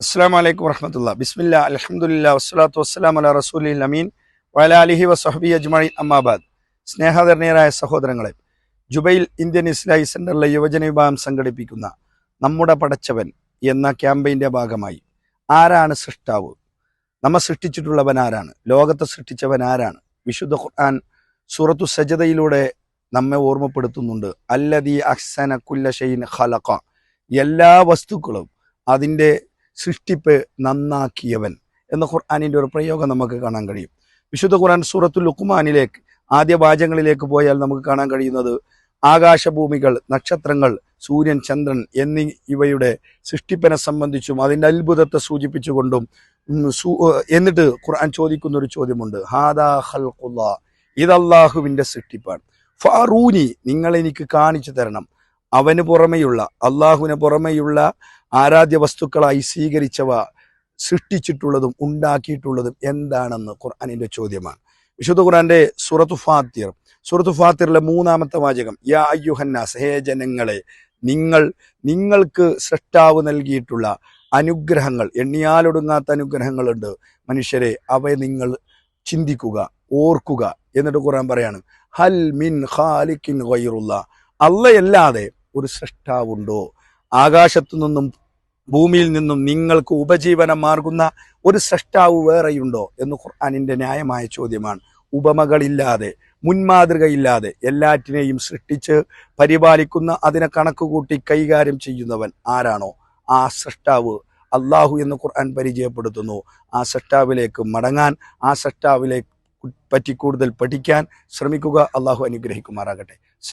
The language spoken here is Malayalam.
അസ്സാം വലൈക്കും വർഹമത്തുള്ള ബിസ്മില്ല അലഹമുല്ല വസ്സലാത്തു വസ്സലാം അല റസൂലി അമീൻ വല അലിഹി വസഹബി അജ്മഴി അമ്മാബാദ് സ്നേഹധരണീയരായ സഹോദരങ്ങളെ ജുബൈൽ ഇന്ത്യൻ ഇസ്ലാഹി സെന്ററിലെ യുവജന വിഭാഗം സംഘടിപ്പിക്കുന്ന നമ്മുടെ പടച്ചവൻ എന്ന ക്യാമ്പയിന്റെ ഭാഗമായി ആരാണ് സൃഷ്ടാവ്? നമ്മെ സൃഷ്ടിച്ചിട്ടുള്ളവൻ ആരാണ്? ലോകത്തെ സൃഷ്ടിച്ചവൻ ആരാണ്? വിശുദ്ധ ഖുർആൻ സൂറത്തു സജതയിലൂടെ നമ്മെ ഓർമ്മപ്പെടുത്തുന്നുണ്ട്. അല്ലദീ അഹ്സന കുല്ല ഷെയ്ൻ ഖലഖ. എല്ലാ വസ്തുക്കളും അതിന്റെ സൃഷ്ടിപ്പ് നന്നാക്കിയവൻ എന്ന ഖുർആാനിന്റെ ഒരു പ്രയോഗം നമുക്ക് കാണാൻ കഴിയും. വിശുദ്ധ ഖുർആൻ സൂറത്തുൽ ലുക്കുമാനിലേക്ക് ആദ്യ വാചകങ്ങളിലേക്ക് പോയാൽ നമുക്ക് കാണാൻ കഴിയുന്നത് ആകാശഭൂമികൾ നക്ഷത്രങ്ങൾ സൂര്യൻ ചന്ദ്രൻ എന്നീ ഇവയുടെ സൃഷ്ടിപ്പനെ സംബന്ധിച്ചും അതിന്റെ അത്ഭുതത്തെ സൂചിപ്പിച്ചുകൊണ്ടും എന്നിട്ട് ഖുർആൻ ചോദിക്കുന്ന ഒരു ചോദ്യമുണ്ട്. ഹാദാ ഹൽഖുല്ല ഇത് അള്ളാഹുവിന്റെ സൃഷ്ടിപ്പാണ്. ഫാറൂനി നിങ്ങൾ എനിക്ക് കാണിച്ചു തരണം. അവന് പുറമെയുള്ള അള്ളാഹുവിന് പുറമെയുള്ള ആരാധ്യ വസ്തുക്കളായി സ്വീകരിച്ചവ സൃഷ്ടിച്ചിട്ടുള്ളതും ഉണ്ടാക്കിയിട്ടുള്ളതും എന്താണെന്ന് ഖുർആാനിന്റെ ചോദ്യമാണ്. വിശുദ്ധ ഖുർആന്റെ സുറത്തു ഫാത്തിർ സുറത്തു ഫാത്തിറിലെ മൂന്നാമത്തെ വാചകം യാ അയ്യുഹന്നാസ് ഹേ ജനങ്ങളെ നിങ്ങൾ നിങ്ങൾക്ക് സൃഷ്ടാവ് നൽകിയിട്ടുള്ള അനുഗ്രഹങ്ങൾ എണ്ണിയാലൊടുങ്ങാത്ത അനുഗ്രഹങ്ങളുണ്ട്. മനുഷ്യരെ അവയെ നിങ്ങൾ ചിന്തിക്കുക ഓർക്കുക എന്നിട്ട് ഖുർആൻ പറയാണ് ഹൽ മിൻ ഖാലിഖിൻ ഗൈറുള്ള അല്ലയല്ലാതെ ഒരു സൃഷ്ടാവുണ്ടോ? ആകാശത്തു നിന്നും ഭൂമിയിൽ നിന്നും നിങ്ങൾക്ക് ഉപജീവനം മാർഗുന്ന ഒരു സൃഷ്ടാവ് വേറെയുണ്ടോ എന്ന് ഖുർആാനിന്റെ ന്യായമായ ചോദ്യമാണ്. ഉപമകളില്ലാതെ മുൻമാതൃകയില്ലാതെ എല്ലാറ്റിനെയും സൃഷ്ടിച്ച് പരിപാലിക്കുന്ന അതിനെ കണക്കുകൂട്ടി കൈകാര്യം ചെയ്യുന്നവൻ ആരാണോ? ആ സൃഷ്ടാവ് അള്ളാഹു എന്ന് ഖുർആൻ പരിചയപ്പെടുത്തുന്നു. ആ സൃഷ്ടാവിലേക്ക് മടങ്ങാൻ ആ സൃഷ്ടാവിലേക്ക് പറ്റി കൂടുതൽ പഠിക്കാൻ ശ്രമിക്കുക. അള്ളാഹു അനുഗ്രഹിക്കുമാറാകട്ടെ.